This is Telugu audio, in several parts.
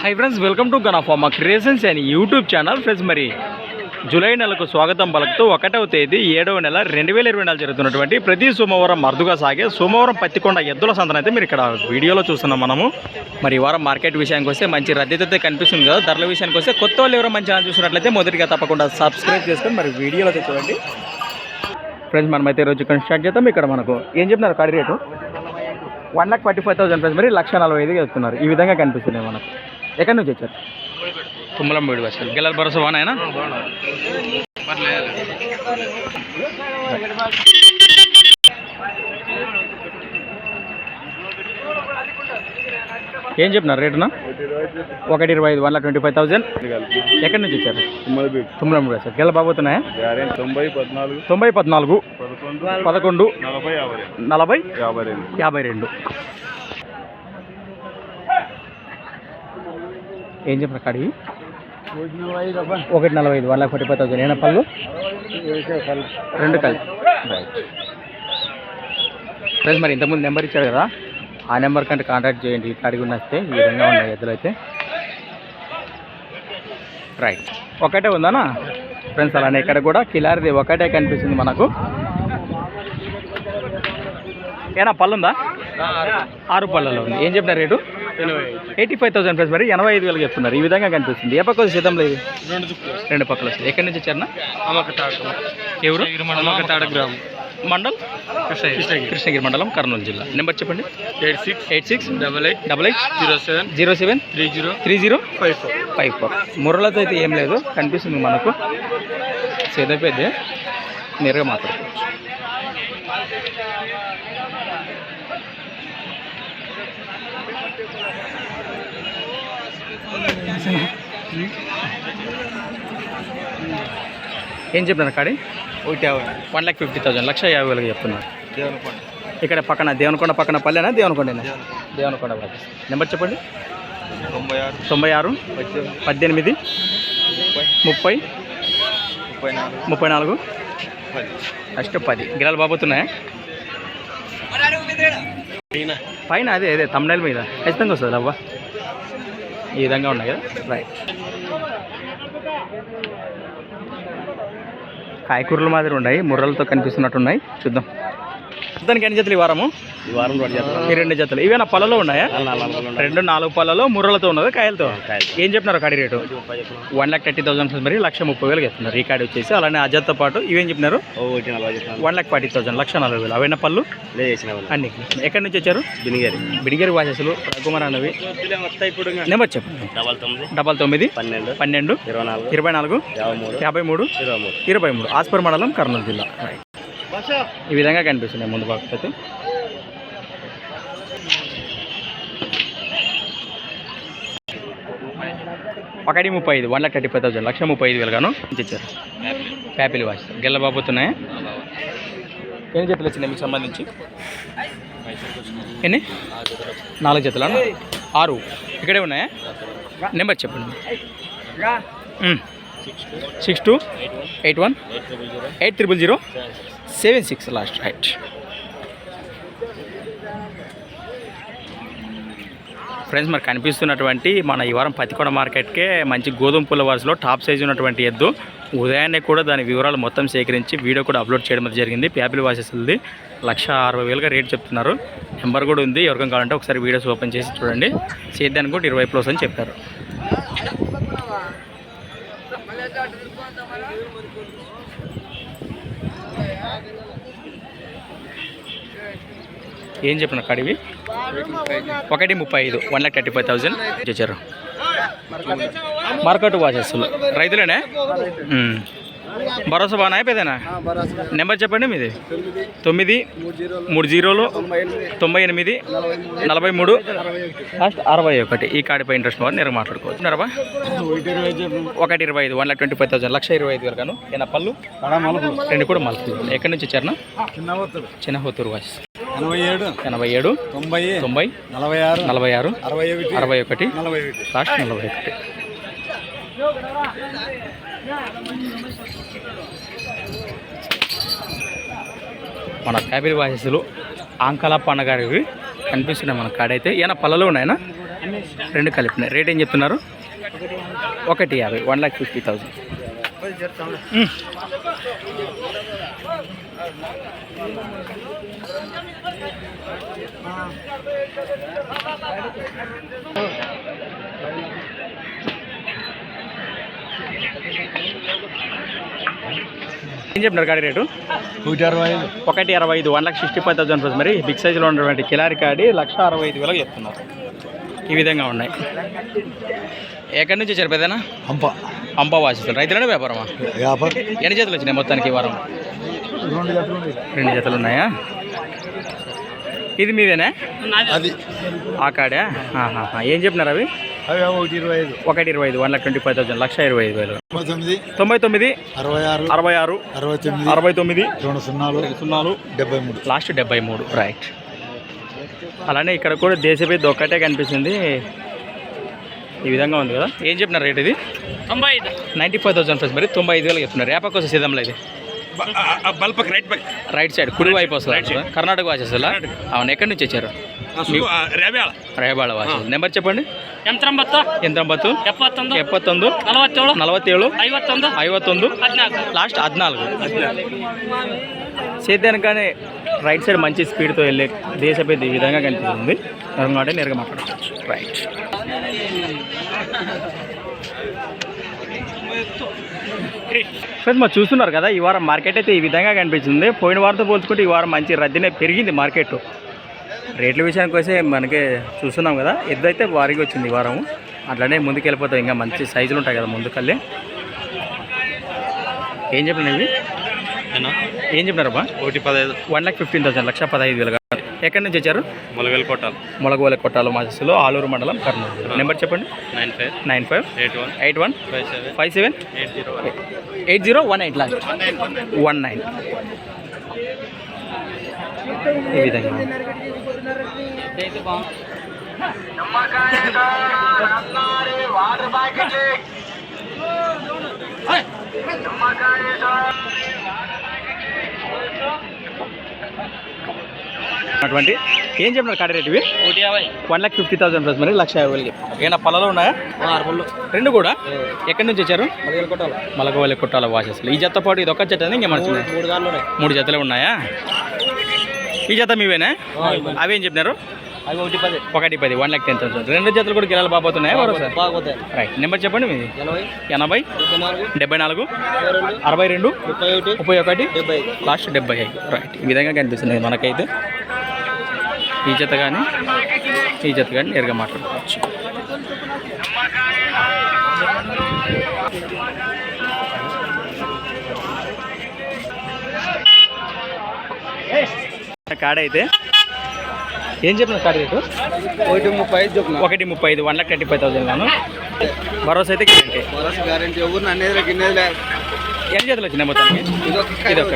High friends welcome to గనాఫార్మా creations and YouTube channel friends మరి జూలై నెలకు స్వాగతం పలుకుతూ ఒకటవ తేదీ ఏడవ నెల రెండు వేల ఇరవై నాలుగు జరుగుతున్నటువంటి ప్రతి సోమవారం అరుదుగా సాగే సోమవారం పత్తికొండ ఎద్దుల సంతన అయితే మీరు ఇక్కడ వీడియోలో చూస్తున్నాం మనము. మరి ఈ వారం మార్కెట్ విషయానికి వస్తే మంచి రద్దీతో అయితే కనిపిస్తుంది కదా ధరల విషయానికి వస్తే కొత్త వాళ్ళు ఎవరో మంచి ఛానల్ చూసినట్లయితే మొదటిగా తప్పకుండా సబ్స్క్రైబ్ చేసుకొని మరి వీడియోలో చూడండి. ఫ్రెండ్స్ మనమైతే ఈరోజు స్టార్ట్ చేద్దాం. ఇక్కడ మనకు ఏం చెప్తున్నారు కడి rate? One lakh forty five thousand friends మరి లక్ష నలభై ఐదుగా చెప్తున్నారు ఈ విధంగా కనిపిస్తున్నాయి మనకు. ఎక్కడి నుంచి వచ్చారు? తుమ్మలం బీడు బస్ గెలల భరోసా వానాయనా ఏం చెప్పినారు రేటున? ఒకటి ఇరవై ఐదు one lakh twenty five thousand ఎక్కడి నుంచి వచ్చారు? తుమ్మలం సార్ గెల బాబోతున్నాయా తొంభై పద్నాలుగు. తొంభై పద్నాలుగు. పదకొండు. పదకొండు. నలభై యాభై నలభై? యాభై రెండు యాభై రెండు ఏం చెప్పిన కాడి? ఒకటి నలభై ఐదు one lakh forty five thousand. ఏనా పళ్ళు? రెండు కలిపి ఫ్రెండ్స్ మరి ఇంతకుముందు నెంబర్ ఇచ్చాడు కదా ఆ నెంబర్ కంటే కాంటాక్ట్ చేయండి. ఈ కాడికి ఉన్నస్తే ఈ విధంగా ఉన్నాయి ఎద్దులు అయితే. రైట్ ఒకటే ఉందానా? ఫ్రెండ్స్ అలానే ఇక్కడ కూడా కిలారిది ఒకటే కనిపిస్తుంది మనకు. ఏనా పళ్ళు ఉందా? ఆరు. పళ్ళలో ఉంది. ఏం చెప్పిన rate? Eighty five thousand plus మరి ఎనభై ఐదు వేలు చెప్తున్నారు. ఈ విధంగా కనిపిస్తుంది. ఏ పక్క శతంలో ఇది? రెండు పక్కలు వస్తుంది ఎక్కడి నుంచి వచ్చారన్నా? ఎవరు? అమ్మకతాడ గ్రామం. మండల్? కృష్ణగిరి. కృష్ణగిరి. మండలం కర్నూలు జిల్లా. నెంబర్ చెప్పండి. Eight six. Eight six. Double eight. Double eight. Zero seven. Zero seven. Three zero. Three zero. Five four. Five four. ముర్రలతో అయితే ఏం లేదు. కనిపిస్తుంది మనకు. సేదైపోయింది నేరుగా మాట్లాడుకోవచ్చు. ఏం చెప్తున్నారు కాడి? ఒకటి యాభై. వన్ ల్యాక్ ఫిఫ్టీ థౌసండ్ లక్ష యాభై వేలకు చెప్తున్నారు దేవనకొండ. ఇక్కడ పక్కన దేవనకొండ పక్కన పల్లెనా? దేవనకొండనా? దేవనకొండ. వాళ్ళు నెంబర్ చెప్పండి. తొంభై ఆరు. తొంభై ఆరు పద్దెనిమిది. ముప్పై ముప్పై ముప్పై నాలుగు. ముప్పై నాలుగు. పది. ఫస్ట్ పది. గిరాలు బాబోతున్నాయా? పైన. అదే అదే తమ్నైల్ మీద. ఖచ్చితంగా వస్తుంది అవ్వ ఈ విధంగా ఉన్నాయి కదా? రైట్ కాయకూరల మాదిరి ఉన్నాయి ముర్రలతో కనిపిస్తున్నట్టున్నాయి. చూద్దాం. దానికి ఎన్ని జతలు ఈ వారము? ఈ వారం రెండు చేస్తాం ఈ రెండు జతలు. ఇవేనా పళ్ళలో ఉన్నాయా? రెండు నాలుగు పళ్ళలో ముర్రలతో ఉన్నది కాయలతో? ఏం చెప్పినారు కాడి rate? One lakh thirty thousand మరి లక్ష ముప్పై వేలు చెప్తున్నారు ఈ కాడి వచ్చేసి అలానే అజత్తో పాటు ఇవేం చెప్పినారు? వన్ లాక్ ఫార్టీ థౌసండ్ లక్ష నలభై వేలు. అవైనా పళ్ళు? అన్ని. ఎక్కడి నుంచి వచ్చారు? బినిగారి. బిడిగేరి వాసెస్లు రఘుమార్ అన్నవి. నెంబర్ చెప్పండి డబల్ తొమ్మిది డబల్ తొమ్మిది పన్నెండు పన్నెండు ఇరవై నాలుగు ఇరవై నాలుగు యాభై మూడు యాభై మూడు. ఇరవై మూడు. ఆస్పర్ మండలం కర్నూలు జిల్లా. ఈ విధంగా కనిపిస్తున్నాయి ముందు భాగం అయితే. ఒకటి ముప్పై ఐదు one lakh thirty five thousand లక్ష ముప్పై ఐదు వేలు గాను ఇచ్చారు. ప్యాపిల్ వాచ్ గెల్ల బాబోతున్నాయా. ఎన్ని జతలు వచ్చినాయి మీకు సంబంధించి? ఎన్ని? నాలుగు జతలు? ఆరు. ఇక్కడే ఉన్నాయా? నెంబర్ చెప్పండి. Six two eight one eight triple zero. Seven six last right friends మరి కనిపిస్తున్నటువంటి మన ఈ వారం పతికొండ మార్కెట్కే మంచి గోధుమ పూల వరుసలో టాప్ సైజ్ ఉన్నటువంటి ఎద్దు ఉదయాన్నే కూడా దాని వివరాలు మొత్తం సేకరించి వీడియో కూడా అప్లోడ్ చేయడం జరిగింది ప్యాపిల్ వాసెస్ది లక్ష అరవై వేలుగా రేట్ చెప్తున్నారు నెంబర్ కూడా ఉంది ఎవరికైనా కావాలంటే ఒకసారి వీడియోస్ ఓపెన్ చేసి చూడండి సేద్యానికి కూడా ఇరవై ప్లస్ అని చెప్పారు ఏం చెప్పిన కడివి? ఒకటి ముప్పై ఐదు one lakh thirty five thousand. చేశారు మార్కెట్ వాచెస్లు రైతులేనే. భరోసా బాగా అయిపోయిందేనా నెంబర్ చెప్పండి మీది. తొమ్మిది మూడు జీరోలు తొంభై ఎనిమిది నలభై మూడు లాస్ట్ అరవై ఒకటి. ఈ కాడిపై ఇంట్రెస్ట్ వాళ్ళు నేను మాట్లాడుకోవచ్చు. నరబా ఒకటి ఇరవై ఐదు one lakh twenty five thousand లక్ష ఇరవై ఐదు వరకు ఏనా పళ్ళు? రెండు కూడా మలుపు ఎక్కడి నుంచి వచ్చారనా చిన్న హోతూరు వాయిస్ ఎనభై ఏడు ఎనభై ఏడు తొంభై తొంభై నలభై ఆరు నలభై ఆరు అరవై ఒకటి అరవై ఒకటి నలభై ఒకటి. లాస్ట్ నలభై ఒకటి. మన ఫ్యామిలీ వాయిస్లు ఆంకల పండగ కనిపిస్తున్నాయి మన కాడైతే. ఏమైనా పళ్ళలో ఉన్నాయనా? రెండు కలిపినాయి. రేట్ ఏం చెప్తున్నారు? ఒకటి యాభై వన్ ల్యాక్ ఫిఫ్టీ థౌసండ్ ఏం చెప్పినారు గాడి రేటు? నూట అరవై ఐదు. ఒకటి అరవై ఐదు one lakh sixty five thousand rupees మరి. బిగ్ సైజులో ఉన్నటువంటి కిలారి కాడి లక్ష అరవై ఐదు వేలకు చెప్తున్నారు. ఈ విధంగా ఉన్నాయి. ఎక్కడి నుంచి వచ్చారు పెద్దనా? అంప. అంబా వాసిస్తారు రైతులనే వ్యాపారమా? వ్యాపారం. ఎన్ని జతలు వచ్చినాయి మొత్తానికి ఈ వారం? రెండు జతలు ఉన్నాయా? ఇది మీదేనా? అది. ఆ కాడా? ఆహాహా. ఏం చెప్పినారు అవి? అవి ఒకటి ఇరవై ఐదు. ఒకటి ఇరవై ఐదు one lakh twenty five thousand లక్ష ఇరవై ఐదు వేలు. తొంభై తొమ్మిది. తొంభై తొమ్మిది అరవై ఆరు. అరవై ఆరు అరవై తొమ్మిది. అరవై తొమ్మిది రెండు సున్నాలు. సున్నాలు. డెబ్బై మూడు. లాస్ట్ డెబ్బై మూడు రైట్. అలానే ఇక్కడ కూడా దేశపేద ఒక్కటే కనిపిస్తుంది. ఈ విధంగా ఉంది కదా. ఏం చెప్పినారు రేట్ ఇది? తొంభై ఐదు. నైంటీ ఫైవ్ థౌసండ్ ప్లస్ మరి తొంభై ఐదు వేలు చెప్తున్నారు. రేపా కోసం సీదంలో ఇది. బల్పక్ రైట్ రైట్ సైడ్ కుడి వైపు వస్తుంది? కర్ణాటక వాచ్ అవును ఎక్కడి నుంచి వచ్చారు? రేబాళ నెంబర్ చెప్పండి. ನಂಬರ್ ಚಪ್ಪಂಡಿ ಎಂತ್ರಂಬತ್ತು ಎಂತ್ರಂಬತ್ತು ಎಪ್ಪತ್ತೊಂದು ಎಪ್ಪತ್ತೊಂದು లాస్ట్ హద్నాలుగు సేద్యానికనే రైట్ సైడ్ మంచి స్పీడ్తో వెళ్ళే దేశభేది విధంగా కనిపిస్తుంది. నేరుగా మాట్లాడచ్చు రైట్. ఫ్రెండ్స్ మరి చూస్తున్నారు కదా ఈ వారం మార్కెట్ అయితే ఈ విధంగా కనిపించింది. పోయిన వారంతో పోల్చుకుంటే ఈ వారం మంచి రద్దీనే పెరిగింది మార్కెట్. రేట్ల విషయానికి వస్తే మనకే చూస్తున్నాం కదా ఎద్దైతే వారికి వచ్చింది ఈ వారం అట్లనే ముందుకు వెళ్ళిపోతాం ఇంకా మంచి సైజులు ఉంటాయి కదా ముందుకల్లే ఏం చెప్పిన ఇవి? ఏం చెప్పినారబ్బా ఒకటి పదహైదు. వన్ లాక్ ఫిఫ్టీన్ థౌసండ్ లక్ష పదహైదు వేలు ఎక్కడి నుంచి వచ్చారు? మొలగలు కొట్టాలి మొలగోల కొట్టాల మాసస్సులో ఆలూరు మండలం కర్నూలు. నెంబర్ చెప్పండి. Nine five. Nine five. Eight one. Eight one. Five seven. Five seven. Eight zero eight zero one eight last. One nine. ఈ విధంగా. అటువంటి ఏం చెప్పినారు కాడి rate one lakh fifty thousand plus మరి లక్ష యాభై వేలకి. ఏమైనా పళ్ళలో ఉన్నాయా? అరవళ్ళు రెండు కూడా? ఎక్కడి నుంచి వచ్చారు? కొట్టాలి. మలగవల్లి కొట్టాల వాచెస్లు ఈ జత పాటు ఇది ఒక్క జత ఇంకేమన్నా మూడు జతలే ఉన్నాయా? ఈ జత మీవేనా? అవేం చెప్పినారు? అవి ఒకటి పది. One lakh ten thousand. రెండు జతలు కూడా గిరాలు బాగుపోతాయి. రైట్. నెంబర్ చెప్పండి మీది. ఎనభై. డెబ్బై నాలుగు. అరవై రెండు. ముప్పై ఒకటి. లాస్ట్ డెబ్బై ఐదు. రైట్. ఈ విధంగా కనిపిస్తుంది మనకైతే. ఈ జత కానీ ఈ జత కానీ నేరుగా మాట్లాడుకోవచ్చు. కాడ అయితే. ఏం చెప్పిన కాడ రేటు? ఒకటి ముప్పై ఐదు చొప్పున. ఒకటి ముప్పై ఐదు one lakh thirty five thousand గాను భరోసా అయితే గ్యారంటీ వరస గ్యారెంటీ ఎవరు నన్ను గిన్నెది ఎన్ని జతలు వచ్చినాయి మొత్తానికి? ఇది ఒక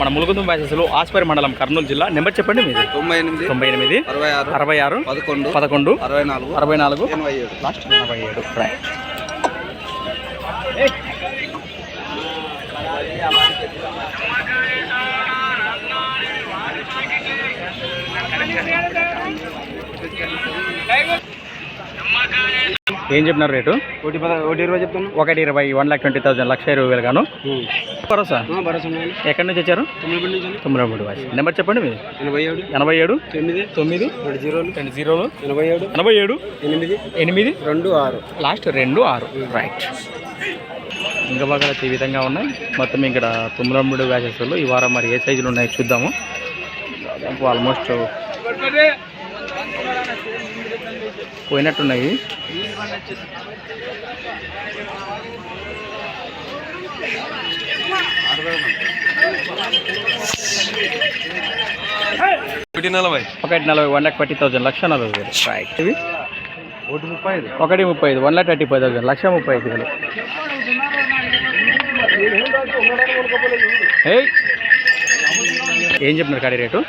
మన ములుగుందు బ్యాసెస్లో ఆస్పరి మండలం కర్నూలు జిల్లా. నెంబర్ చెప్పండి మీది. తొంభై ఎనిమిది తొంభై ఎనిమిది అరవై ఆరు అరవై ఆరు పదకొండు పదకొండు అరవై నాలుగు అరవై నాలుగు ఎనభై ఏడు. లాస్ట్ ఎనభై ఏడు. రైట్ ఏం చెప్పినారు రేటు? ఒకటి ఒకటి ఇరవై చెప్తాను ఒకటి ఇరవై వన్ లాక్ ట్వంటీ థౌసండ్ లక్ష ఇరవై వేలు గాను. భరోసా? భరోసా ఎక్కడి నుంచి వచ్చారు? తొమ్మిది మూడు వాసి నెంబర్ చెప్పండి మీరు ఎనభై ఏడు. ఎనభై ఏడు. తొమ్మిది. తొమ్మిది. రెండు జీరోలు. రెండు జీరోలు. ఎనభై ఏడు. ఎనభై ఏడు. ఎనిమిది. ఎనిమిది. రెండు ఆరు. లాస్ట్ రెండు ఆరు. రైట్ ఇంకా బాగా ఈ విధంగా ఉన్నాయి. మొత్తం ఇక్కడ తొమ్మిది మూడు బ్యాచెస్లో ఈ వారం మరి ఏ సైజులు ఉన్నాయి చూద్దాము. దాదాపు ఆల్మోస్ట్ పోయినట్టున్నాయి. ఒకటి నలభై. ఒకటి నలభై వన్ లాక్ ఫార్టీ థౌసండ్ లక్ష నలభై వేలు. రైట్ ఇవి? ఒకటి ముప్పై ఐదు. ఒకటి ముప్పై ఐదు one lakh thirty five thousand లక్ష ముప్పై ఐదు వేలు. ఏయ్ ఏం చెప్పినారు కాడి రేటు?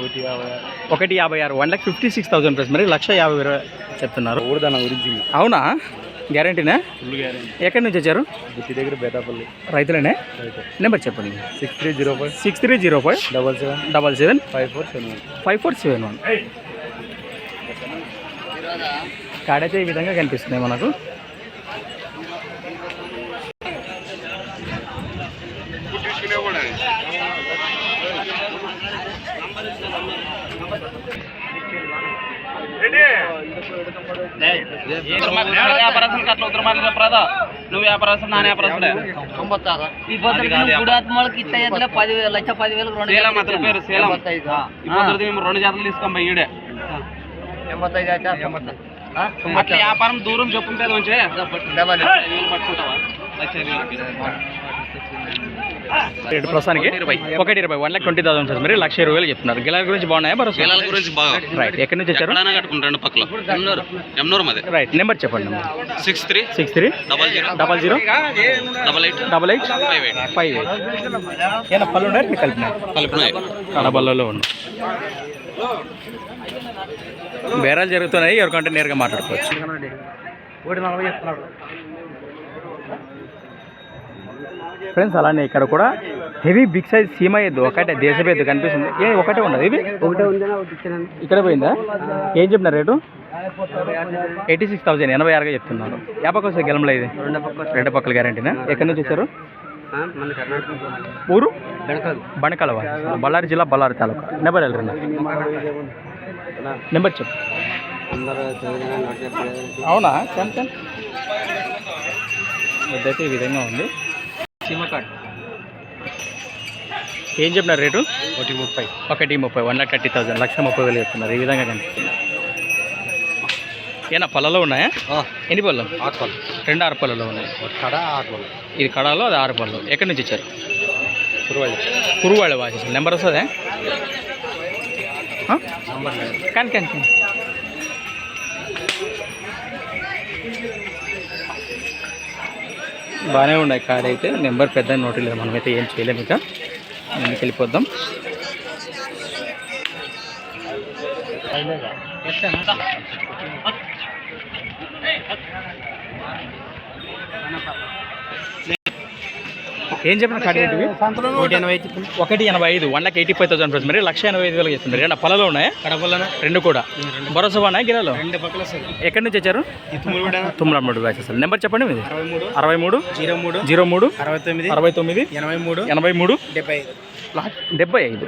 ఒకటి యాభై ఒకటి యాభై ఆరు one lakh fifty six thousand plus మరి లక్ష యాభై వేలు చెప్తున్నారు. ఊరదాన గురించి అవునా? గ్యారంటీనా ఫుల్ గ్యారెంటీ ఎక్కడి నుంచి వచ్చారు? గుత్తి దగ్గర బేతాపల్లి. రైతులేనే? నెంబర్ చెప్పండి. Six three zero five six three zero five double seven double seven five four seven five four seven one కాడైతే ఈ విధంగా కనిపిస్తున్నాయి మనకు. నువ్వు వ్యాపారస్తులు నాన్న వ్యాపారస్తులే. ఈ గుడాత్మలకి ఇట్లా చేతలే పదివేలు లక్ష పదివేలకు రెండు సేలం అతని పేరు సేలం. మేము రెండు జాతలు తీసుకోం ఈడే? అట్లా వ్యాపారం దూరం వేలు పట్టుకుంటావా? లక్ష ఇరవై. రేటు ప్రస్తుతానికి ఒకటి ఇరవై one lakh twenty thousand sir. మరి లక్ష ఇరవై వేలు చెప్తున్నారు. గిలాల గురించి బాగున్నాయా? భరోసా? పిల్లల గురించి బాగా. రైట్ ఎక్కడి నుంచి వచ్చారు? ఎక్కడైనా కట్టుకుంటారు రెండు పక్కల. ఎమ్నూరు ఎమ్నూరు మాది. రైట్ నెంబర్ చెప్పండి six three six three double zero double zero double eight double eight five eight five eight ఏనా పళ్ళు ఉన్నాయి? మీకు కలిపినాయి కలిపినాయి కడబల్లలో ఉన్నాయి. బేరాలు జరుగుతున్నాయి. ఎవరికంటే నేరుగా మాట్లాడుకోవచ్చు. ఫ్రెండ్స్ అలానే ఇక్కడ కూడా హెవీ బిగ్ సైజ్ సీమ ఎద్దు ఒకటే దేశపు ఎద్దు కనిపిస్తుంది. ఏ ఒకటే ఉండదు ఇది ఒకటే ఇక్కడ పోయిందా? ఏం చెప్పినారు రేటు? ఎయిటీ సిక్స్ థౌసండ్ ఎనభై ఆరుగా చెప్తున్నారు. ఏ పక్క వస్తుంది గెలంలో ఇది? రెండు పక్క రెండు పక్కల గ్యారంటీనా ఎక్కడి నుంచి వచ్చారు? ఊరు? బణకలవ బళ్ళారి జిల్లా బళ్ళారి తాలూకా. నెంబర్ వెళ్ళరు నెంబర్ చెప్పు. అవునా? ఇదైతే ఈ విధంగా ఉంది. సిమ్ కార్డ్ ఏం చెప్పినారు రేటు? ఒకటి ముప్పై. ఒకటి ముప్పై వన్ లాక్ థర్టీ థౌసండ్ లక్ష ముప్పై వేలు చెప్తున్నారు ఈ విధంగా కనిపిస్తుంది. ఏనా పళ్ళలో ఉన్నాయా? ఎన్ని పళ్ళు? ఆకుపల్లి రెండు ఆరు పళ్ళలో ఉన్నాయి. కడ ఆకుపల్లి ఇది కడాలో అది ఆరు పళ్ళు. ఎక్కడి నుంచి ఇచ్చారు కురువాళ్ళ వాసి. నెంబర్ వస్తుందా? కానీ కానీ. బాగానే ఉన్నాయి కార్ అయితే. నెంబర్ పెద్ద నోటు లేదు. మనమైతే ఏం చేయలేము ఇక. ముందుకు వెళ్ళిపోద్దాం ఏం చెప్పిన రేటు ఒకటి ఎనభై ఒకటి ఎనభై ఐదు one lakh eighty five thousand price మరి లక్ష ఎనభై ఐదు వేలకు చెప్తున్నారు ఏమన్నా పొలాలు ఉన్నాయా? కడపలన. రెండు కూడా. భరోసా బాగున్నాయి గిరాలు? రెండు పక్కల సార్. ఎక్కడి నుంచి వచ్చారు? తుమ్మలమ్మడు బ్యాచ్ అసలు. నెంబర్ చెప్పండి మీది. అరవై మూడు. అరవై మూడు జీరో మూడు జీరో మూడు అరవై తొమ్మిది అరవై తొమ్మిది ఎనభై మూడు ఎనభై మూడు డెబ్బై ఐదు. డెబ్బై ఐదు.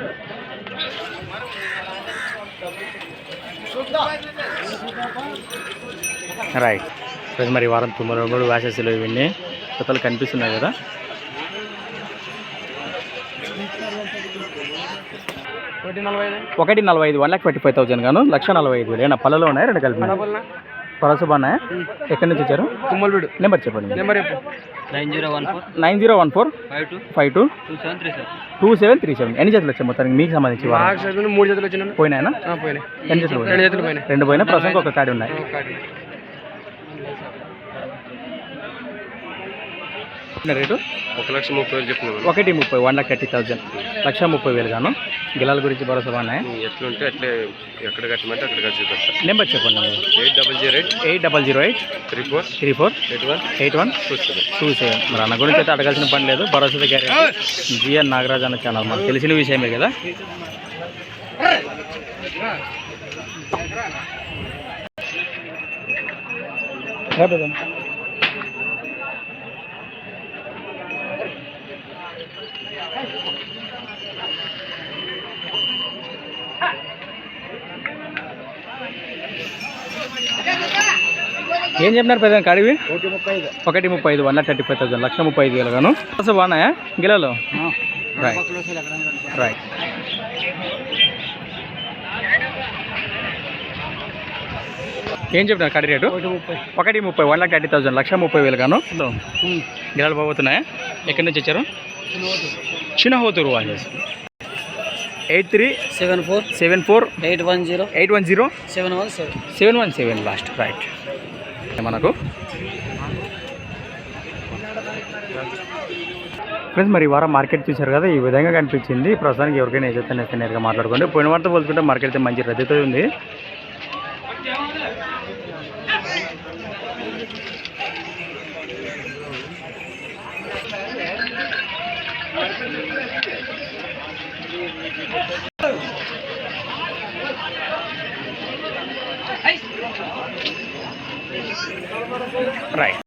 రైట్. మరి వారం తుమ్మలమ్మడు వ్యాసెస్లు ఇవన్నీ కొత్తలు కనిపిస్తున్నాయి కదా. ఒకటి నలభై ఐదు. One lakh twenty five thousand గాను లక్ష నలభై ఐదు వేలు. ఏమన్నా పళ్ళలో ఉన్నాయి రెండు కలిపి బాగున్నాయా ఎక్కడి నుంచి వచ్చారు? తుమ్మలబీడు నెంబర్ చెప్పండి. Number nine zero one four. Nine zero one four? Five two. Five two? Two seven three seven. Two seven three seven. ఎన్ని జతలు వచ్చాయి మొత్తానికి? మీకు సంబంధించి మూడు జతలు వచ్చినాను పోయినాయనా? పోయినాయి. ఎన్ని జతలు రెండు పోయినాయి? జతలు పోయినాయి. రెండు పోయినా? ప్రస్తుతం ఒక కాడి ఉన్నాయి. రేటు? ఒక లక్ష ముప్పై వేలు చెప్తున్నాను ఒకటి ముప్పై వన్ లాక్ థర్టీ థౌసండ్. లక్ష ముప్పై వేలు గాను. గిలాల గురించి భరోసా బాగున్నాయి? ఎట్లుంటే అట్లే ఎక్కడ కట్టమంటే అక్కడ కట్టి నెంబర్ చెప్పండి eight double zero eight. Eight double zero eight. Three four. Three four. Eight one. Eight one. Two seven. Two seven. మరి అన్న గురించి అయితే అడగాల్సిన పని లేదు. భరోసా గ్యారెంటీ. జిఎన్ నాగరాజ్ అన్న ఛానల్ మనకు తెలిసిన విషయమే కదా. ఏం చెప్పినారు పెద్ద కడివి? ఒకటి ముప్పై ఐదు ఒకటి ముప్పై ఐదు వన్ థర్టీ ఫైవ్ థౌసండ్ లక్ష ముప్పై ఐదు వేలు గాను. అసలు బాగున్నాయా? గిలాలు? రైట్. రైట్ ఏం చెప్పినారు కడి రేటు? ఒకటి ముప్పై. ఒకటి ముప్పై వన్ లాక్ థర్టీ థౌసండ్ లక్ష ముప్పై వేలు గాను. గిలాలు బాగుతున్నాయా ఎక్కడి నుంచి వచ్చారు? Chinnahotur watches eight three seven four. Seven four eight one zero. Eight one zero seven one seven. Seven one seven last. Right మనకు. ఫ్రెండ్స్ మరి వారం మార్కెట్ చూశారు కదా ఈ విధంగా కనిపించింది. ప్రస్తుతానికి ఎవరికైనా ఏదైతే నేరుగా మాట్లాడుకోండి. పోయిన వారితో పోల్చుకుంటే మార్కెట్ అయితే మంచి రద్దీతో ఉంది. రైట్